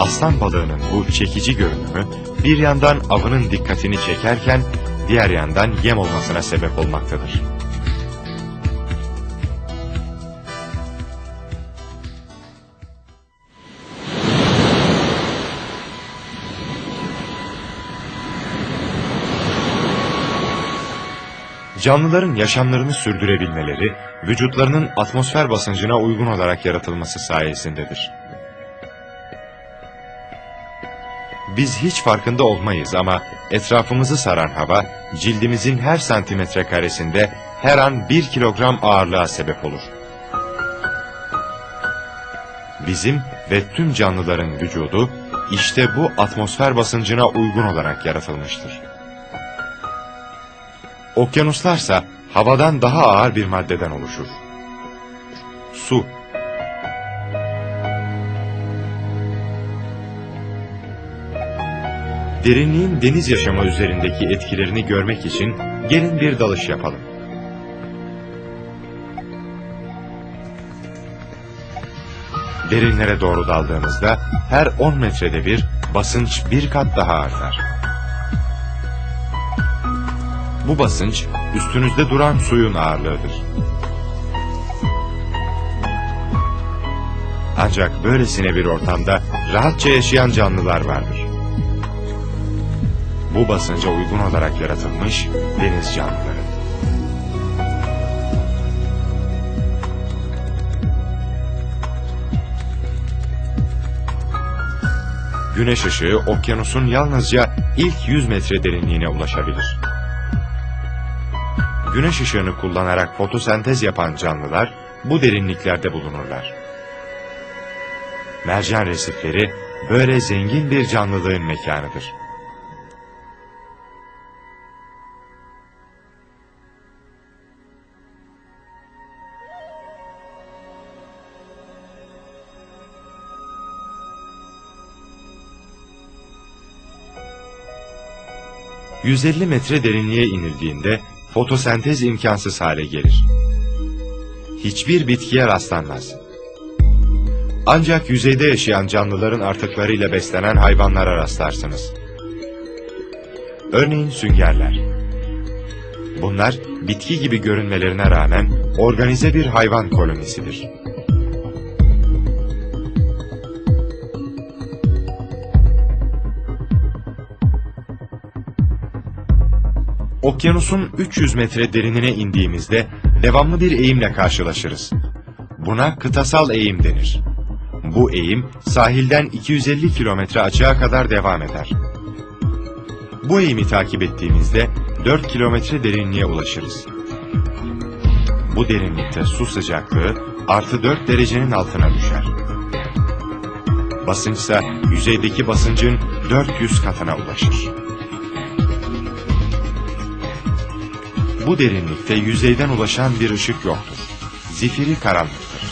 Aslan balığının bu çekici görünümü bir yandan avının dikkatini çekerken diğer yandan yem olmasına sebep olmaktadır. Canlıların yaşamlarını sürdürebilmeleri, vücutlarının atmosfer basıncına uygun olarak yaratılması sayesindedir. Biz hiç farkında olmayız ama etrafımızı saran hava, cildimizin her santimetre karesinde her an bir kilogram ağırlığa sebep olur. Bizim ve tüm canlıların vücudu, işte bu atmosfer basıncına uygun olarak yaratılmıştır. Okyanuslarsa havadan daha ağır bir maddeden oluşur. Su. Derinliğin deniz yaşamı üzerindeki etkilerini görmek için gelin bir dalış yapalım. Derinlere doğru daldığımızda her 10 metrede bir basınç bir kat daha artar. Bu basınç üstünüzde duran suyun ağırlığıdır. Ancak böylesine bir ortamda rahatça yaşayan canlılar vardır. Bu basınca uygun olarak yaratılmış deniz canlıları. Güneş ışığı okyanusun yalnızca ilk 100 metre derinliğine ulaşabilir. Güneş ışığını kullanarak fotosentez yapan canlılar bu derinliklerde bulunurlar. Mercan resifleri böyle zengin bir canlılığın mekanıdır. ...150 metre derinliğe inildiğinde fotosentez imkansız hale gelir. Hiçbir bitkiye rastlanmaz. Ancak yüzeyde yaşayan canlıların artıklarıyla beslenen hayvanlara rastlarsınız. Örneğin süngerler. Bunlar bitki gibi görünmelerine rağmen organize bir hayvan kolonisidir. Okyanusun 300 metre derinine indiğimizde devamlı bir eğimle karşılaşırız. Buna kıtasal eğim denir. Bu eğim sahilden 250 kilometre açığa kadar devam eder. Bu eğimi takip ettiğimizde 4 kilometre derinliğe ulaşırız. Bu derinlikte su sıcaklığı artı 4 derecenin altına düşer. Basınçsa yüzeydeki basıncın 400 katına ulaşır. Bu derinlikte yüzeyden ulaşan bir ışık yoktur. Zifiri karanlıktır.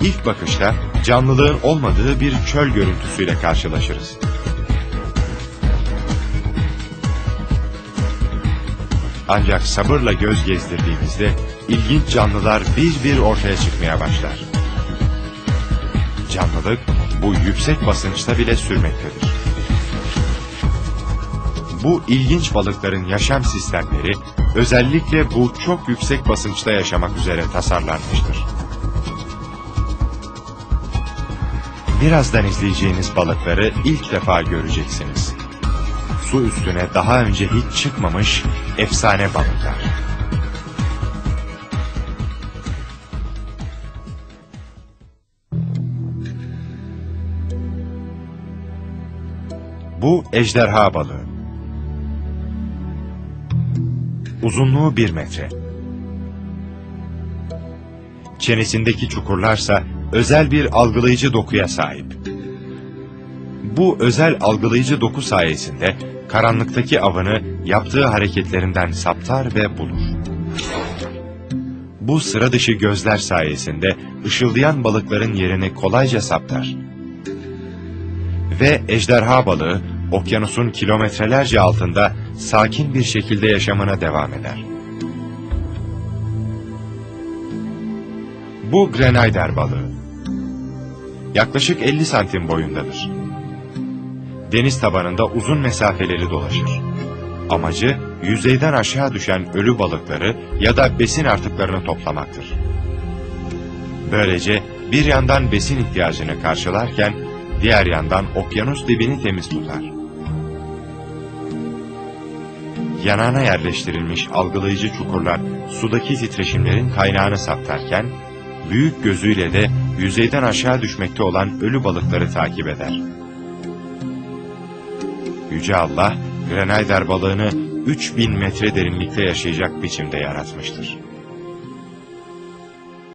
İlk bakışta canlılığın olmadığı bir çöl görüntüsüyle karşılaşırız. Ancak sabırla göz gezdirdiğimizde ilginç canlılar bir bir ortaya çıkmaya başlar. Canlılık bu yüksek basınçta bile sürmektedir. Bu ilginç balıkların yaşam sistemleri özellikle bu çok yüksek basınçta yaşamak üzere tasarlanmıştır. Birazdan izleyeceğiniz balıkları ilk defa göreceksiniz. Su üstüne daha önce hiç çıkmamış efsane balıklar. Bu ejderha balığı. Uzunluğu bir metre. Çenesindeki çukurlarsa özel bir algılayıcı dokuya sahip. Bu özel algılayıcı doku sayesinde karanlıktaki avını yaptığı hareketlerinden saptar ve bulur. Bu sıra dışı gözler sayesinde ışıldayan balıkların yerini kolayca saptar. Ve ejderha balığı okyanusun kilometrelerce altında sakin bir şekilde yaşamına devam eder. Bu Grenayder balığı. yaklaşık 50 santim boyundadır. Deniz tabanında uzun mesafeleri dolaşır. Amacı yüzeyden aşağı düşen ölü balıkları ya da besin artıklarını toplamaktır. Böylece bir yandan besin ihtiyacını karşılarken diğer yandan okyanus dibini temiz tutar. Yanağına yerleştirilmiş algılayıcı çukurlar sudaki titreşimlerin kaynağını saptarken, büyük gözüyle de yüzeyden aşağı düşmekte olan ölü balıkları takip eder. Yüce Allah, Grenayder balığını 3000 metre derinlikte yaşayacak biçimde yaratmıştır.